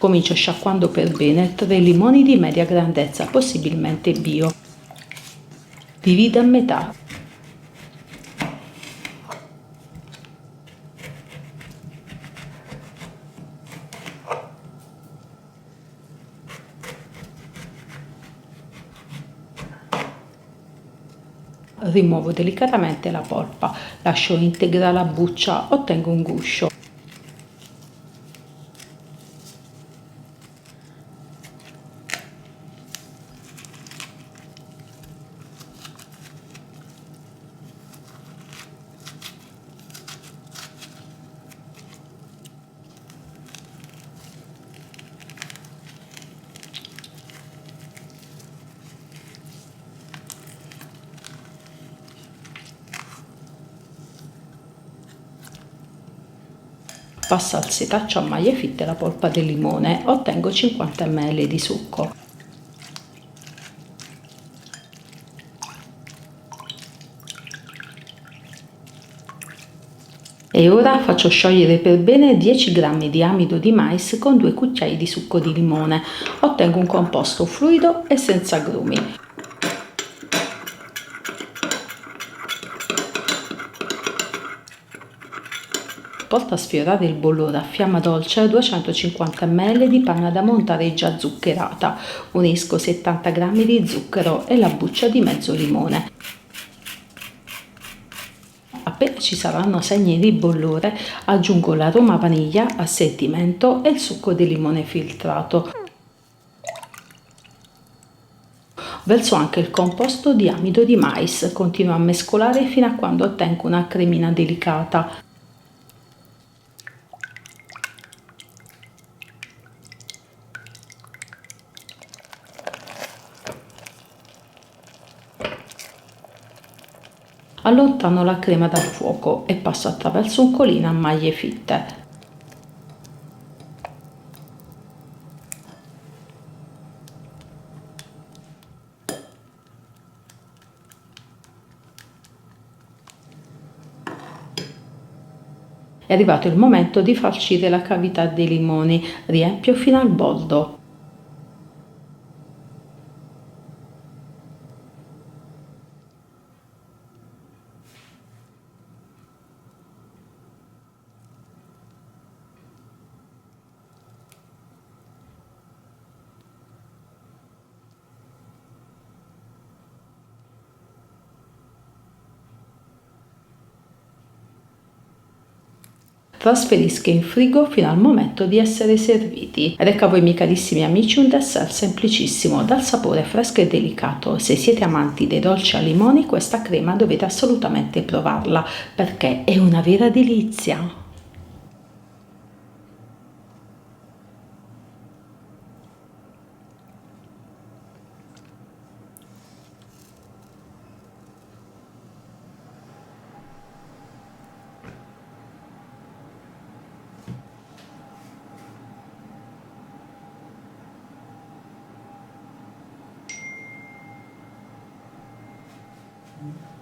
Comincio sciacquando per bene 3 limoni di media grandezza, possibilmente bio. Divido a metà. Rimuovo delicatamente la polpa, lascio integra la buccia, ottengo un guscio. Passo al a maglie fitte la polpa del limone, ottengo 50 ml di succo. E ora faccio sciogliere per bene 10 g di amido di mais con 2 cucchiai di succo di limone. Ottengo un composto fluido e senza agrumi. Porta a sfiorare il bollore a fiamma dolce 250 ml di panna da montare già zuccherata. Unisco 70 g di zucchero e la buccia di mezzo limone. Appena ci saranno segni di bollore, aggiungo l'aroma vaniglia a sentimento e il succo di limone filtrato. Verso anche il composto di amido di mais, continuo a mescolare fino a quando ottengo una cremina delicata. Allontano la crema dal fuoco e passo attraverso un colino a maglie fitte. È arrivato il momento di farcire la cavità dei limoni, riempio fino al boldo. Trasferisca in frigo fino al momento di essere serviti. Ed ecco a voi miei carissimi amici un dessert semplicissimo, dal sapore fresco e delicato. Se siete amanti dei dolci a limoni, questa crema dovete assolutamente provarla perché è una vera delizia. Mm-hmm.